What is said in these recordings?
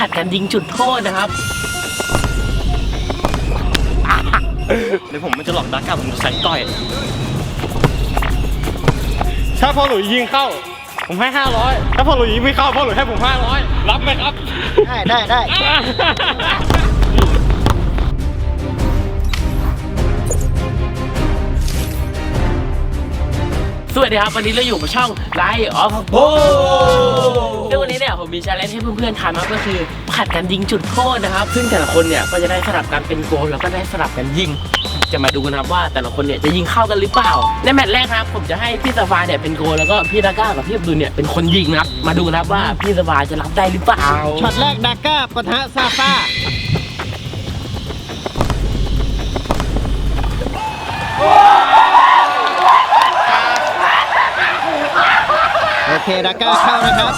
ผัดกันยิงจุดโทษนะครับเดี๋ยวผมมันจะหลอกดักกับผมจะใส่ก้อย ถ้าพ่อหลุยยิงเข้า ผมให้ 500 ถ้าพ่อหลุยยิงไม่เข้าพ่อหลุยให้ผม 500 รับไหมครับ ได้ได้ได้ ดีครับวันนี้เราอยู่กับช่องไลฟ์ออฟโบซึ่งวันนี้เนี่ยผมมีชาเลนจ์ให้เพื่อนๆทำนะครับก็คือผัดกันยิงจุดโทษนะครับ ซึ่งแต่ละคนเนี่ยก็จะได้สลับกันเป็นโกลแล้วก็ได้สลับกันยิง จะมาดูกันนะครับว่าแต่ละคนเนี่ยจะยิงเข้ากันหรือเปล่า ในแมตช์แรกครับผมจะให้พี่สวาเนี่ยเป็นโกลแล้วก็พี่ดาก้ากับพี่อับดุลเนี่ยเป็นคนยิงนะครับมาดูนะครับว่าพี่สวาจะรับได้หรือเปล่าช็อตแรกดาก้าปะทะซาฟา ดาก้าเข้านะครับ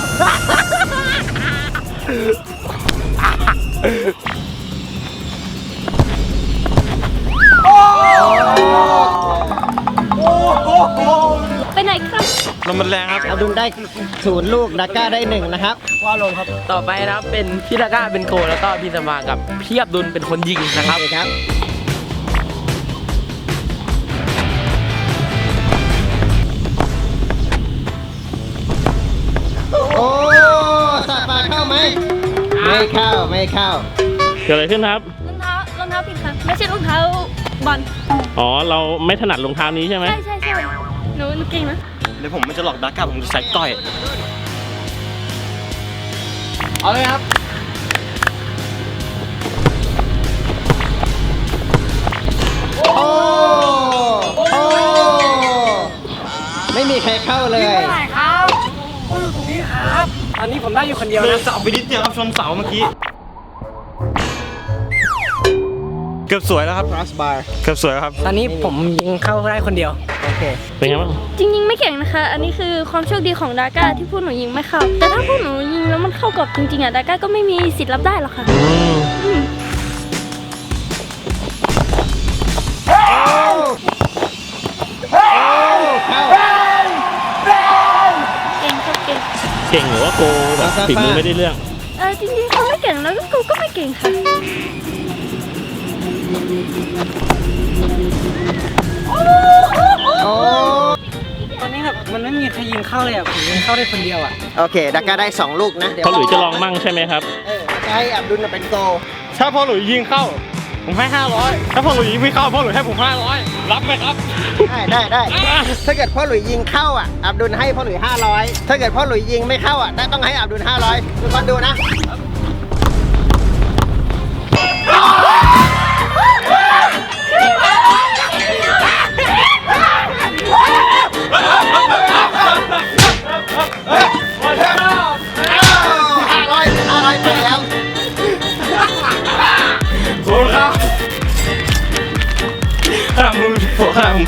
ไปไหนครับลมมันแรงครับอับดุลได้ศูนย์ลูกดาก้าได้หนึ่งนะครับ ว่าลงครับ ต่อไปนะครับเป็นพี่ดาก้าเป็นโกลแล้วก็พี่สวากับเพี่อับดุลเป็นคนยิงนะครับ โอเคครับ ไม่เข้าไม่เข้า เกิดอะไรขึ้นครับ รองเท้ารองเท้าผิดครับไม่ใช่รองเท้าบอล อ๋อ เราไม่ถนัดรองเท้านี้ใช่ไหม ใช่ใช่ใช่หนูหนูเก่งนะเดี๋ยวผมมันจะหลอกดักกับผมจะใส่ก้อย เอาเลยครับ โอ้โอ้ไม่มีใครเข้าเลย อันนี้ผมได้อยู่คนเดียวเดินะนเสาไปนิดเดียวครับชนเสาเมื่อกี้ กือบสวยแล้วครับ crossbar เกือบสวยแล้วครับ ตอนนี้ผมยิงเข้าได้คนเดียว โอเค เป็นไงบ้าง จริงๆไม่เก่งนะคะ อันนี้คือความโชคดีของดาก้าที่พวกหนูยิงไม่เข้า แต่ถ้าพวกหนูยิงแล้วมันเข้ากรอบจริงๆอะดาก้าก็ไม่มีสิทธิ์รับได้หรอกค่ะ อืมเข้าเก่งครับเก่ง เก่งหรือว่าโกแบบฝีมือไม่ได้เรื่อง เออจริงๆเขาไม่เก่งแล้วก็กูก็ไม่เก่งค่ะ โอ้ตอนนี้แบบมันไม่มีใครยิงเข้าเลยอะผมยิงเข้าได้คนเดียวอะโอเคดาก้าได้ 2 ลูกนะเดี๋ยวพ่อหลุยจะลองมั่งใช่ไหมครับ เออจะให้อับดุลเป็นโกลถ้าพ่อหลุยยิงเข้า ผมให้ 500 ถ้าพ่อหลุยยิงไม่เข้าพ่อหลุยให้ผม 500 รับไหมครับ ได้ได้ได้ ถ้าเกิดพ่อหลุยยิงเข้าอะอับดุลให้พ่อหลุย500 ถ้าเกิดพ่อหลุยยิงไม่เข้าอะได้ต้องให้อับดุล500ทุกคนดูนะ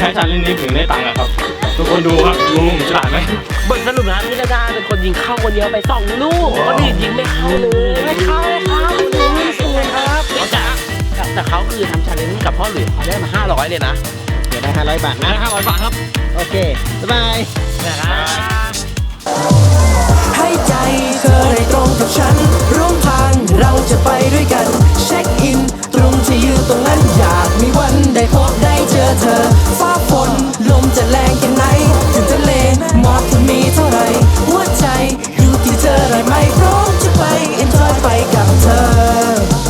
ช้ชาเลนนี้ถึงได้ตังค์อะครับ ทุกคนดูครับรู้ผมฉลาดไหมบทสรุปนะพี่ดาก้าเป็นคนยิงเข้าคนเดียวไปสองลูกคนอื่นยิงไม่เข้าเลยไม่เข้าครับไม่สวยครับแต่แต่เขาคือทำชาเลนจ์กับพ่อหลุยเขาได้มา 500 เลยนะ เดี๋ยวได้500 บาทนะ ห้าร้อยบาทครับโอเค บ๊ายบาย นะครับ ให้ใจเธอได้ตรงกับฉัน ร่วมพา